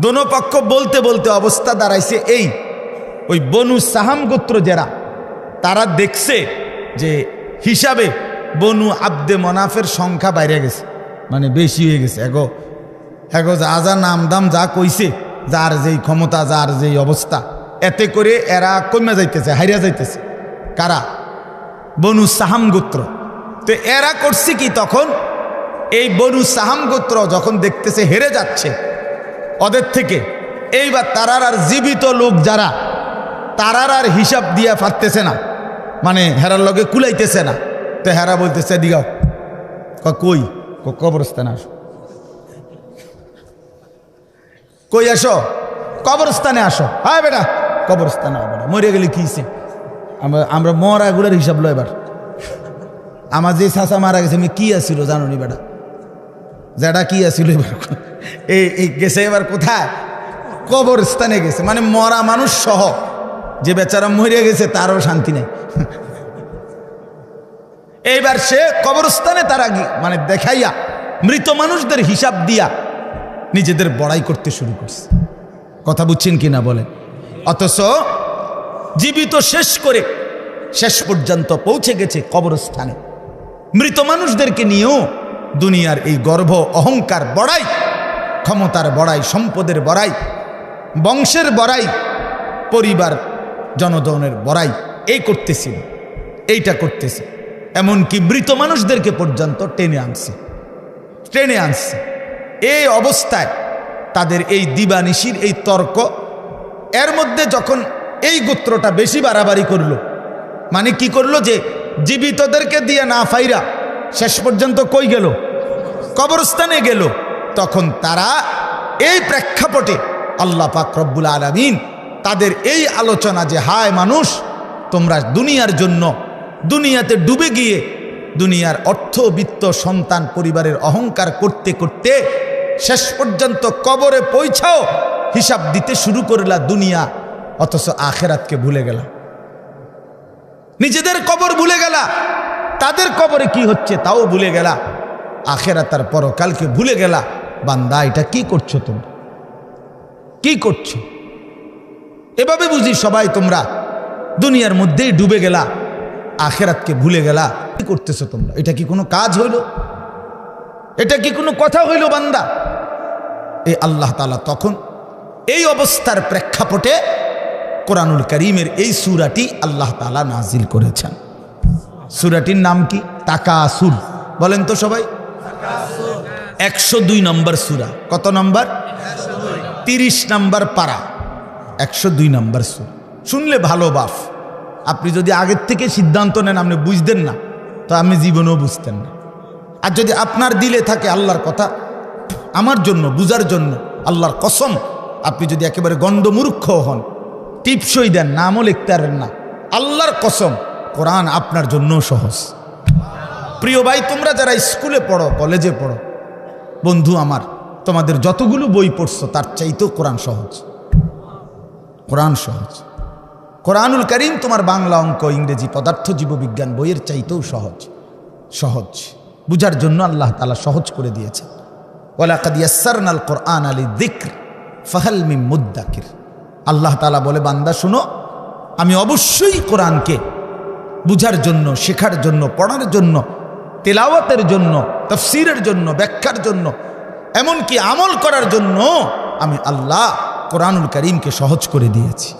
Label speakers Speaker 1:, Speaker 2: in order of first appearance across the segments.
Speaker 1: দোনো পক্ষ বলতে বলতে অবস্থা দাঁড়াইছে এই, ওই বনু সাহাম গোত্র যারা, তারা দেখছে যে হিসাবে বনু আব্দে মনাফের সংখ্যা বাইরে গেছে মানে বেশি হয়ে গেছে। এগো এগো যা যা নাম দাম যা কইছে, যার যেই ক্ষমতা, যার যেই অবস্থা, এতে করে এরা কমে যাইতেছে হারিয়া যাইতেছে। কারা? বনু সাহাম গোত্র। তো এরা করছে কি তখন? এই বনু সাহাম গোত্র যখন দেখতেছে হেরে যাচ্ছে ওদের থেকে। এইবার তারার আর জীবিত লোক যারা, তারার আর হিসাব দিয়া পারতেছে না। মানে হেরার লগে কুলাইতেছে না। তো হেরা বলতেছে দিগাও কই? কবরস্থানে আসো। কই আসো? কবরস্থানে আসো। হ্যাঁ বেটা। কবরস্থানে আবার মরে গেলে কি হইছে? আমরা আমরা মরা এগুলোর হিসাব লো এবার। আমার যে চাচা মারা গেছে, আমি কি আসছিল জানো নি বেটা? যেটা কি আসছিল এবার এই এই গেছে এবার কোথায়? কবরস্থানে গেছে। মানে মরা মানুষ সহ। যে বেচারা মরে গেছে, তারও শান্তি নেই। এইবার সে কবরস্থানে তারা মানে দেখাইয়া মৃত মানুষদের হিসাব দিয়া নিজেদের বড়াই করতে শুরু করছে। কথা বুঝছেন কি না বলেন? অথচ জীবিত শেষ করে শেষ পর্যন্ত পৌঁছে গেছে কবরস্থানে। মৃত মানুষদেরকে নিয়েও দুনিয়ার এই গর্ভ অহংকার বড়াই, ক্ষমতার বড়াই, সম্পদের বড়াই, বংশের বড়াই, পরিবার জনজনের বড়াই, এই করতেছিল এইটা করতেছে। এমনকি মৃত মানুষদেরকে পর্যন্ত টেনে আনছে টেনে আনছে। এই অবস্থায় তাদের এই দিবানিশির এই তর্ক, এর মধ্যে যখন এই গোত্রটা বেশি বাড়াবাড়ি করল মানে কি করল যে জীবিতদেরকে দিয়ে না ফাইরা শেষ পর্যন্ত কই গেল? কবরস্থানে গেল। তখন তারা এই প্রেক্ষাপটে আল্লাহ পাক রব্বুল আলমিন তাদের এই আলোচনা যে, হায় মানুষ, তোমরা দুনিয়ার জন্য, দুনিয়াতে ডুবে গিয়ে দুনিয়ার অর্থ বিত্ত সন্তান পরিবারের অহংকার করতে করতে শেষ পর্যন্ত কবরে পৌঁছাও, হিসাব দিতে শুরু করলা দুনিয়া, অথচ আখেরাতকে ভুলে গেলা। নিজেদের কবর ভুলে গেলা। তাদের কবরে কি হচ্ছে তাও ভুলে গেলা। আখেরা তার পরকালকে ভুলে গেলা। বান্দা, এটা কি করছ তোমরা কি করছ? এভাবে বুঝি সবাই তোমরা দুনিয়ার মধ্যেই ডুবে গেলা, আখেরাতকে ভুলে গেলা। কি করতেছো তোমরা? এটা কি কোনো কাজ হইল? এটা কি কোনো কথা হইল বান্দা? এই আল্লাহ তালা তখন এই অবস্থার প্রেক্ষাপটে কোরআনুল করিমের এই সুরাটি আল্লাহ তালা নাজিল করেছেন। সুরাটির নাম কি? তাকাসুর। বলেন তো সবাই। একশো দুই নম্বর সুরা। কত নম্বর? তিরিশ নম্বর পাড়া একশো দুই নম্বর সুর। শুনলে ভালো বাফ। আপনি যদি আগের থেকে সিদ্ধান্ত নেন, আপনি বুঝতেন না। তো আপনি জীবনেও বুঝতেন না। আর যদি আপনার দিলে থাকে আল্লাহর কথা, আমার জন্য, বুঝার জন্য, আল্লাহর কসম, আপনি যদি একেবারে গণ্ডমূর্খ হন, টিপসই দেন, নামও লিখতে পারেন না। আল্লাহর কসম। কোরআন আপনার জন্যও সহজ। প্রিয় ভাই, তোমরা যারা স্কুলে পড়ো, কলেজে পড়ো, বন্ধু আমার, তোমাদের যতগুলো বই পড়ছো, তার চাইতেও কোরআন সহজ। কোরআন সহজ। কোরআনুল করিম তোমার বাংলা অঙ্ক, ইংরেজি পদার্থ, জীববিজ্ঞান বইয়ের চাইতেও সহজ। সহজ। বুঝার জন্য আল্লাহ তালা সহজ করে দিয়েছে ওলাকাদ কোরআন আলী দিক্র ফাহাল মিম মুদ্দাকির। আল্লাহ তালা বলে, বান্দা, শুনো, আমি অবশ্যই কোরআনকে বুঝার জন্য, শেখার জন্য, পড়ার জন্য, তেলাওয়াতের জন্য, তফসিরের জন্য, ব্যাখ্যার জন্য, এমনকি আমল করার জন্য আমি আল্লাহ কোরআনুল করিমকে সহজ করে দিয়েছি।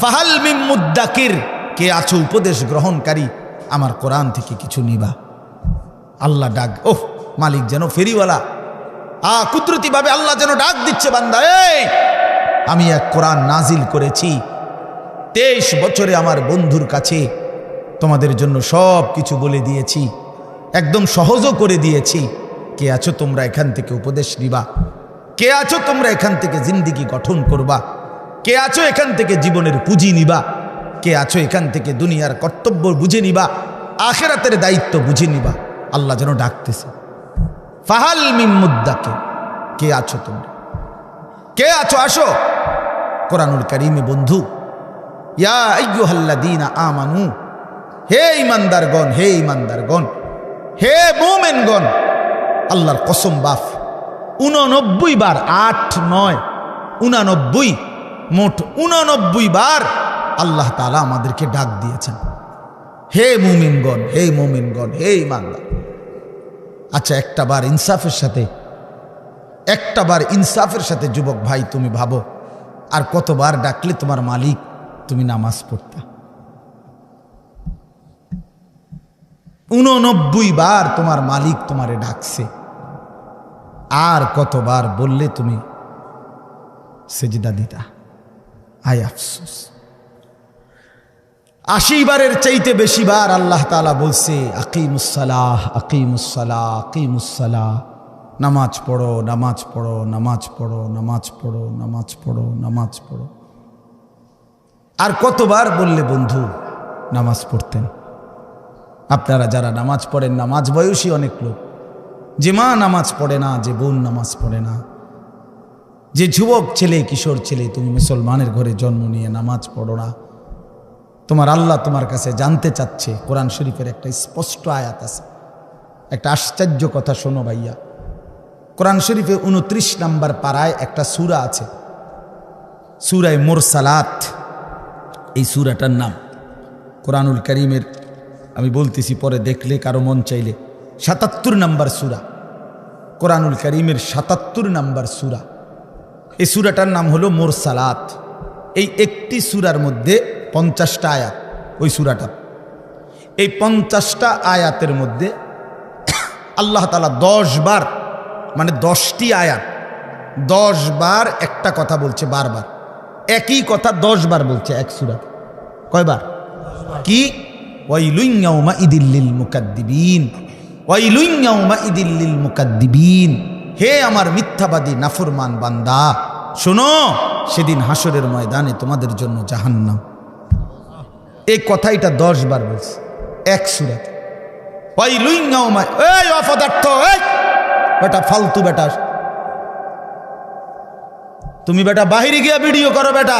Speaker 1: ফাহাল মিম মুদ্দাকির কে আছো উপদেশ গ্রহণকারী, আমার কোরআন থেকে কিছু নিবা। আল্লাহ ডাক, ওহ, মালিক যেন ফেরিওয়ালা। আ, কুদরতিভাবে আল্লাহ যেন ডাক দিচ্ছে বান্দা, এই, আমি এক কোরআন নাজিল করেছি। তেইশ বছরে আমার বন্ধুর কাছে তোমাদের জন্য সব কিছু বলে দিয়েছি। একদম সহজও করে দিয়েছি। কে আছো তোমরা এখান থেকে উপদেশ নিবা কে আছো তোমরা এখান থেকে জিন্দিগি গঠন করবা? কে আছো এখান থেকে জীবনের পুঁজি নিবা? কে আছো এখান থেকে দুনিয়ার কর্তব্য বুঝে নিবা? আখেরাতের দায়িত্ব বুঝে নিবা। আল্লাহ যেন ডাকতেছে। ফাহাল মিম্মুদ্দাকে কে আছো তোমরা? কে আছো? আসো। কোরআনুল করিমে বন্ধু। ইয়া আইয়ুহাল্লাযীনা আমানু। হে ইমানদার ইমানদারগণ, হে ইমানদার ইমানদারগণ, হে মুমিনগণ, আল্লাহর কসম বাফ উননব্বই বার, আট, নয়, উনানব্বই, মোট উনানব্বই বার আল্লাহ তালা আমাদেরকে ডাক দিয়েছেন। হে মুমিনগণ হে মুমিনগণ, হে ইমানদার। আচ্ছা একটা বার ইনসাফের সাথে, একটা বার ইনসাফের সাথে যুবক ভাই তুমি ভাবো, আর কতবার ডাকলে তোমার মালিক তুমি নামাজ পড়তা? উননব্বই বার তোমার মালিক তোমারে ডাকছে। আর কতবার বললে তুমি, সেজদা দিতা। আয় আফসোস। আশি বারের চাইতে বেশি বার আল্লাহ তালা বলছে আকিমুসালাহ আকিমুসালাহ আকিমুসালাহ নামাজ পড়ো নামাজ পড়ো নামাজ পড়ো নামাজ পড়ো নামাজ পড়ো নামাজ পড়ো। আর কতবার বললে বন্ধু, নামাজ পড়তেন? আপনারা যারা নামাজ পড়েন, নামাজ বয়সী অনেক লোক। যে মা নামাজ পড়ে না, যে বোন নামাজ পড়ে না। যে যুবক ছেলে, কিশোর ছেলে, তুমি মুসলমানের ঘরে জন্ম নিয়ে নামাজ পড়ো না। তোমার আল্লাহ তোমার কাছে জানতে চাচ্ছে, কোরআন শরীফের একটা স্পষ্ট আয়াত আছে। একটা আশ্চর্য কথা শোনো ভাইয়া। কোরআন শরীফে উনত্রিশ নাম্বার পাড়ায় একটা সুরা আছে। সুরায় মোরসালাত। এই সুরাটার নাম কোরআনুল করিমের আমি বলতেছি, পরে দেখলে কারও মন চাইলে। সাতাত্তর নাম্বার সুরা। কোরআনুল করিমের সাতাত্তর নাম্বার সুরা। এই সুরাটার নাম হলো মোর সালাত এই একটি সুরার মধ্যে পঞ্চাশটা আয়াত, ওই সুরাটা। এই পঞ্চাশটা আয়াতের মধ্যে আল্লাহ তালা দশ বার মানে দশটি আয়াত, দশ বার একটা কথা বলছে বারবার। একই কথা দশ বার বলছে এক সুরাত। কয়বার? কি? ওয়াইলুইয়াউমা ইদিল্লিল মুকাদ্দিবিন ওয়াইলুইয়াউমা ইদিল্লিল মুকাদ্দিবিন হে আমার মিথ্যাবাদী, নাফরমান বান্দা, শোনো, সেদিন হাসরের ময়দানে তোমাদের জন্য জাহান্নাম। এই কথাইটা দশ বার বলছে, এক সুরাতে। অপদার্থ বেটা, ফালতু বেটা। তুমি বেটা, বাহিরে গিয়া ভিডিও করো বেটা।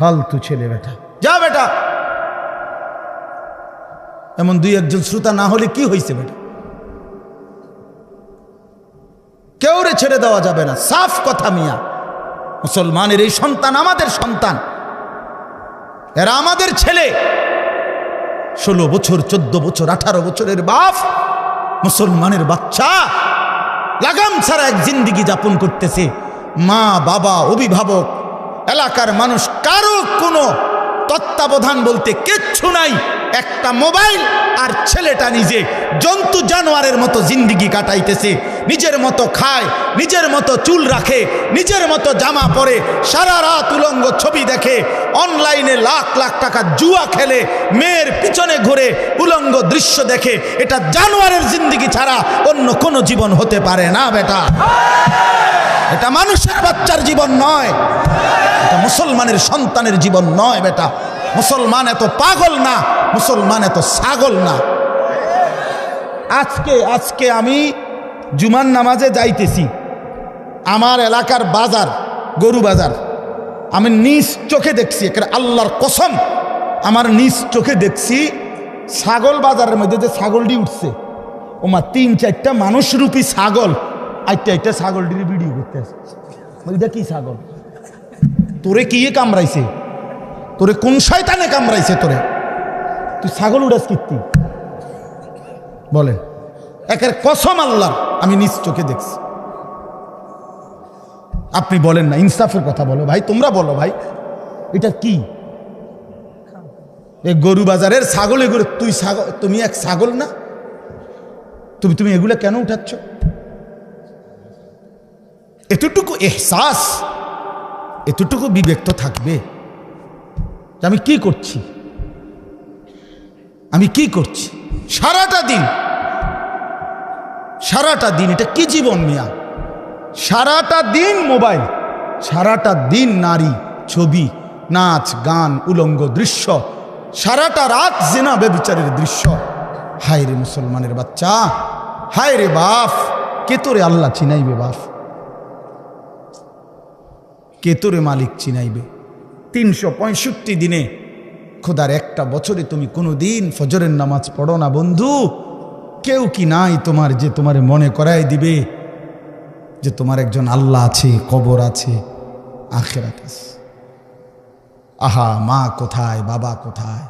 Speaker 1: ফালতু ছেলে বেটা। যা বেটা। এমন দুই একজন শ্রোতা না হলে কি হয়েছে বেটা? কেউ রে ছেড়ে দেওয়া যাবে না। সাফ কথা মিয়া। মুসলমানের এই সন্তান আমাদের সন্তান। এরা আমাদের ছেলে। ষোলো বছর, চোদ্দ বছর, আঠারো বছরের বাপ মুসলমানের বাচ্চা। লাগাম ছাড়া এক জিন্দিগি যাপন করতেছে মা, বাবা, অভিভাবক এলাকার মানুষ কারও কোনো তত্ত্বাবধান বলতে কিচ্ছু নাই। একটা মোবাইল আর ছেলেটা নিজে জন্তু জানোয়ারের মতো জিন্দিগি কাটাইতেছে। নিজের মতো খায়, নিজের মতো চুল রাখে, নিজের মতো জামা পরে, সারা রাত উলঙ্গ ছবি দেখে, অনলাইনে লাখ লাখ টাকা জুয়া খেলে, মেয়ের পিছনে ঘুরে উলঙ্গ দৃশ্য দেখে। এটা জানোয়ারের জিন্দিগি ছাড়া অন্য কোনো জীবন হতে পারে না, বেটা। এটা মানুষের বাচ্চার জীবন নয়। এটা মুসলমানের সন্তানের জীবন নয় বেটা। মুসলমান এত পাগল না, মুসলমান এত ছাগল না। আজকে আজকে আমি জুমান নামাজে যাইতেছি। আমার এলাকার বাজার, গরু বাজার। আমি নিজ চোখে দেখছি এখানে আল্লাহর কসম। আমার নিজ চোখে দেখছি ছাগল বাজারের মধ্যে যে ছাগলটি উঠছে। ওমা, তিন চারটা মানুষরূপী ছাগল। আইটা আইটা ছাগলটির ভিডিও করতে আসছে ওইটা কি ছাগল। তোরে কি কামড়াইছে? তোরে কোন শয়তানে কামড়াইছে তোরে? তুই ছাগল উড়াস কীর্তি? বলে, একের কসম আল্লাহ আমি নিজ চোখে দেখছি। আপনি বলেন না, ইনসাফের কথা বলো ভাই, তোমরা বলো ভাই, এটা কি? এ গরু বাজারের ছাগল এগুলো, তুই ছাগল, তুমি এক ছাগল না? তুমি তুমি এগুলো কেন উঠাচ্ছ? এতটুকু এহসাস, এতটুকু বিবেক তো থাকবে আমি কি করছি? আমি কি করছি? সারাটা দিন সারাটা দিন, এটা কি জীবন মিয়া? সারাটা দিন মোবাইল, সারাটা দিন নারী, ছবি, নাচ, গান, উলঙ্গ দৃশ্য, সারাটা রাত জেনা বেবিচারের দৃশ্য। হায় রে মুসলমানের বাচ্চা হায় রে বাফ কে তোরে আল্লাহ চিনাইবে বাপ? কে তোরে মালিক চিনাইবে? তিনশো পঁয়ষট্টি দিনে খোদার একটা বছরে তুমি কোনো দিন ফজরের নামাজ পড়ো না বন্ধু। কেউ কি নাই তোমার যে তোমার মনে করাই দিবে যে তোমার একজন আল্লাহ আছে, কবর আছে, আখেরাত আছে। আহা, মা কোথায়, বাবা কোথায়?